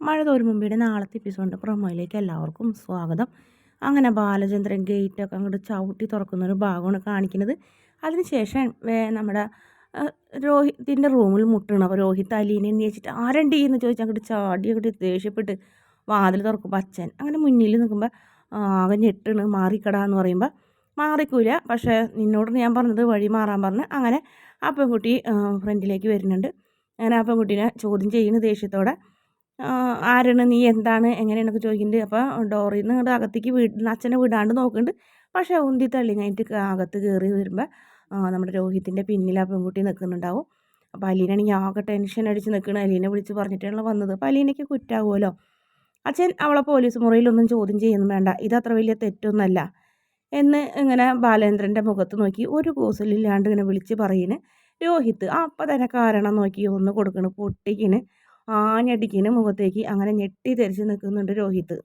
മഴ തോരും നാളത്തെ എപ്പിസോഡിന്റെ പ്രൊമോയിലേക്ക് എല്ലാവർക്കും സ്വാഗതം. അങ്ങനെ ബാലചന്ദ്രൻ ഗേറ്റൊക്കെ അങ്ങോട്ട് ചവിട്ടി തുറക്കുന്ന ഒരു ഭാഗമാണ് കാണിക്കുന്നത്. അതിനുശേഷം നമ്മുടെ രോഹിത്തിന്റെ റൂമിൽ മുട്ടണം അപ്പോൾ രോഹിത് അലീനെ വെച്ചിട്ട് ആരണ്ടി എന്ന് ചോദിച്ചാൽ അങ്ങോട്ട് ചാടി അങ്ങോട്ട് ദേഷ്യപ്പെട്ട് വാതിൽ തുറക്കും അച്ഛൻ. അങ്ങനെ മുന്നിൽ നിൽക്കുമ്പോൾ ആകെ ഞെട്ടണ് മാറിക്കടാ എന്ന് പറയുമ്പോൾ മാറിക്കൂല പക്ഷേ നിന്നോട് ഞാൻ പറഞ്ഞത് വഴി മാറാൻ പറഞ്ഞ് അങ്ങനെ ആ പെൺകുട്ടി ഫ്രണ്ടിലേക്ക് വരുന്നുണ്ട്. അങ്ങനെ ആ പെൺകുട്ടീനെ ചോദ്യം ചെയ്യുന്ന ദേഷ്യത്തോടെ. ആരാണ് നീ എന്താണ് എങ്ങനെയാണെന്നൊക്കെ ചോദിക്കുന്നുണ്ട്. അപ്പോൾ ഡോറിൽ നിന്ന് അങ്ങോട്ട് അകത്തേക്ക് വീട് അച്ഛനെ വിടാണ്ട് നോക്കുന്നുണ്ട്. പക്ഷേ ഉന്തി തള്ളി കഴിഞ്ഞിട്ട് അകത്ത് കയറി വരുമ്പോൾ നമ്മുടെ രോഹിത്തിന്റെ പിന്നിൽ ആ പെൺകുട്ടി നിൽക്കുന്നുണ്ടാവും. അപ്പോൾ അലീനാണെങ്കിൽ ആകെ ടെൻഷൻ അടിച്ച് നിൽക്കുന്നത് അലീനെ വിളിച്ച് പറഞ്ഞിട്ടാണ് വന്നത്. അപ്പോൾ അലീനയ്ക്ക് കുറ്റാവുമല്ലോ. അച്ഛൻ അവളെ പോലീസ് മുറിയിലൊന്നും ചോദ്യം ചെയ്യുന്നു വേണ്ട. ഇതത്ര വലിയ തെറ്റൊന്നുമല്ല എന്ന് ഇങ്ങനെ ബാലേന്ദ്രന്റെ മുഖത്ത് നോക്കി ഒരു കൂസലില്ലാണ്ട് ഇങ്ങനെ വിളിച്ച് പറയുന്നു. രോഹിത്ത് അപ്പം തന്നെ കാരണം നോക്കി ഒന്ന് കൊടുക്കണ്. പൊട്ടിക്കിന് ആഞ്ഞടിക്കിന് മുഖത്തേക്ക്. അങ്ങനെ ഞെട്ടി തെരിച്ച് നിൽക്കുന്നുണ്ട് രോഹിത്ത്